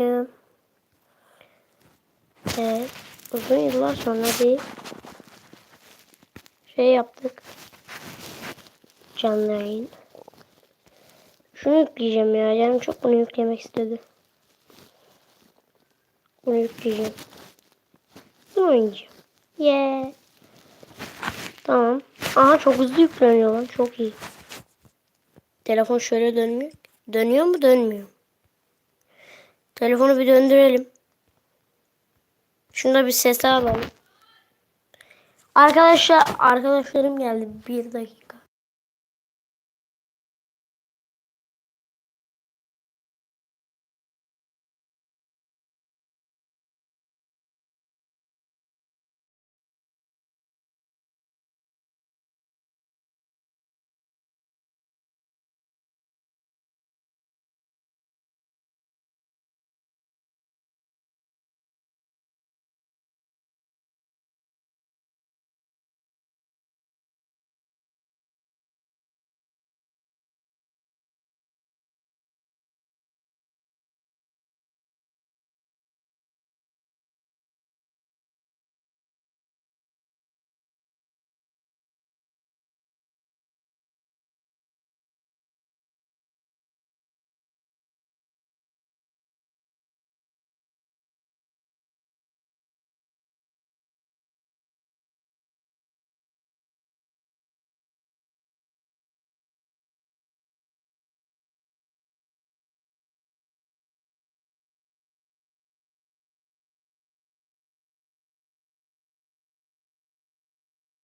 Evet. Uzun yıllar sonra bir şey yaptık. Canlı yayın. Şunu yükleyeceğim ya. Canım çok bunu yüklemek istedi. Bunu yükleyeceğim. Bunu oynayacağım. Yeah. Tamam. Aha çok hızlı yükleniyor lan. Çok iyi. Telefon şöyle dönmüyor. Dönüyor mu dönmüyor. Telefonu bir döndürelim. Şunda bir ses alalım. Arkadaşlar arkadaşlarım geldi. Bir dakika.